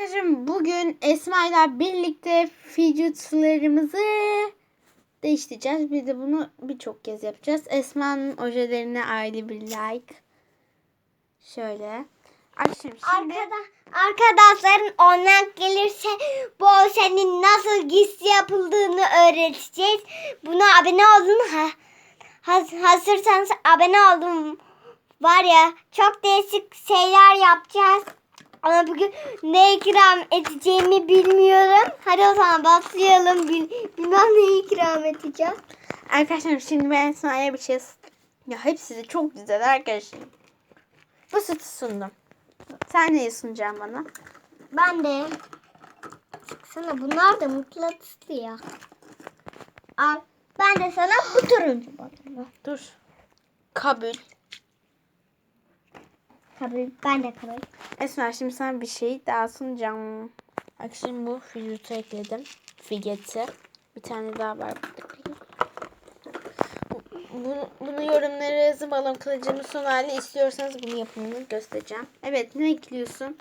Arkadaşlar bugün Esma ile birlikte fidgetlarımızı değiştireceğiz. Bir de bunu birçok kez yapacağız. Esma'nın ojelerine ayrı bir like. Şöyle. Açayım şimdi. Arkada, arkadaşların online gelirse bu senin nasıl gizli yapıldığını öğreteceğiz. Buna abone olun. Ha, haz- hazırsanız abone olun. Var ya çok değişik şeyler yapacağız. Ama bugün ne ikram edeceğimi bilmiyorum. Hadi o zaman başlayalım. Bil, bilmem ne ikram edeceğiz. Arkadaşlar şimdi ben Esma'ya bir şey ya hepsi de çok güzel arkadaşlar. Bu sütü sundum. Sen neyi sunacaksın bana? Ben de. Sana bunlar da mutlatıslı ya. Al. Ben de sana bu turuncu bakıyorum. Dur. Kabul. Tabii ben de kabul. Esma şimdi sana bir şey daha sunacağım. Bak şimdi bu fidget'ı ekledim. Fidget'i. Bir tane daha var burada. Bunu, bunu yorumlara yazın. Balon kılıcının son hali istiyorsanız bunu yapımını göstereceğim. Evet ne ekliyorsun?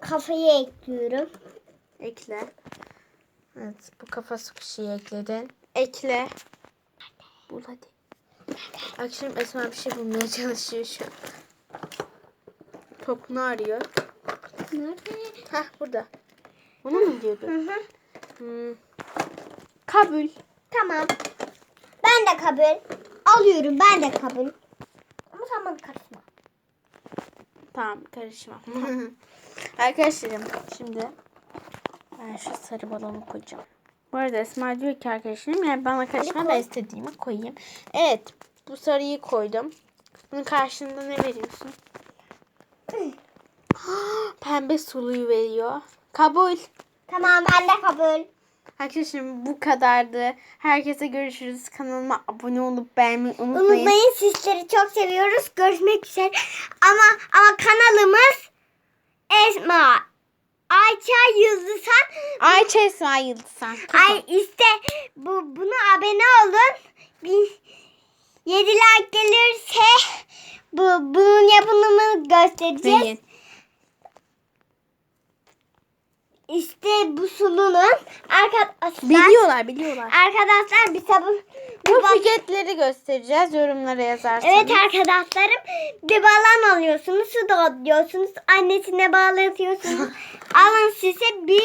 Kafayı ekliyorum. Ekle. Evet bu kafa sıkışıyı ekledin. Ekle. Bul hadi. Bak şimdi Esma bir şey bulmaya çalışıyor şu an. Topunu arıyor. Nerede? Heh burada. Bunu mu Hı diyordun? hı. Hmm. Kabul. Tamam. Ben de kabul. Alıyorum ben de kabul. Ama sen bana karışma. Tamam karışmam. Arkadaşlarım şimdi ben şu sarı balonu koyacağım. Bu arada Esma diyor ki arkadaşlarım yani bana karışma ben istediğimi koyayım. Evet bu sarıyı koydum. Bunun karşılığında ne veriyorsun? Pembe suluyu veriyor. Kabul. Tamam ben de kabul. Arkadaşlarım bu kadardı. Herkese görüşürüz. Kanalıma abone olup beğenmeyi unutmayın. Unutmayın sizleri çok seviyoruz. Görüşmek üzere. Ama ama kanalımız Esma Ayça Yıldızhan Ayça Esma Yıldızhan. Ay işte bu buna abone olun. Bir 7 like gelirse bu bunun yapımını göstereceğiz. Beyin. İşte bu sununun arkadaşlar Biliyorlar biliyorlar. arkadaşlar bir sabun Bu bal- göstereceğiz. Yorumlara yazarsanız. Evet arkadaşlarım bir balon alıyorsunuz su dolduruyorsunuz annesine bağlatıyorsunuz alın size bir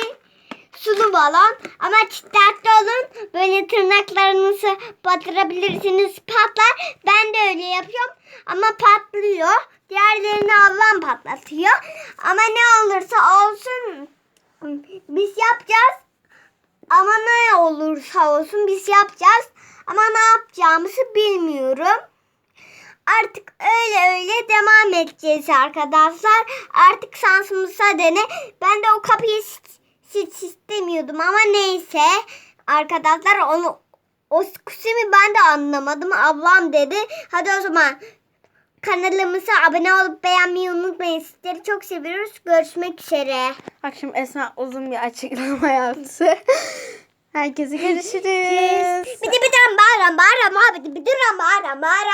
sulu balon ama dikkatli olun böyle tırnaklarınızı batırabilirsiniz patlar ben de öyle yapıyorum ama patlıyor diğerlerini Allah'ım patlatıyor ama ne olursa olsun biz yapacağız ama ne olursa olsun biz yapacağız ama ne yapacağımızı bilmiyorum. Artık öyle öyle devam edeceğiz arkadaşlar. Artık şansımıza dene. Ben de o kapıyı hiç, istemiyordum ama neyse. Arkadaşlar onu o kusemi ben de anlamadım. Ablam dedi. Hadi o zaman kanalımıza abone olup beğenmeyi unutmayın. Sizleri çok seviyoruz. Görüşmek üzere. Bak şimdi Esma uzun bir açıklama yaptı. Herkese görüşürüz. Bir de bir de bağıran bağıran abi bir de bağıran bağıran.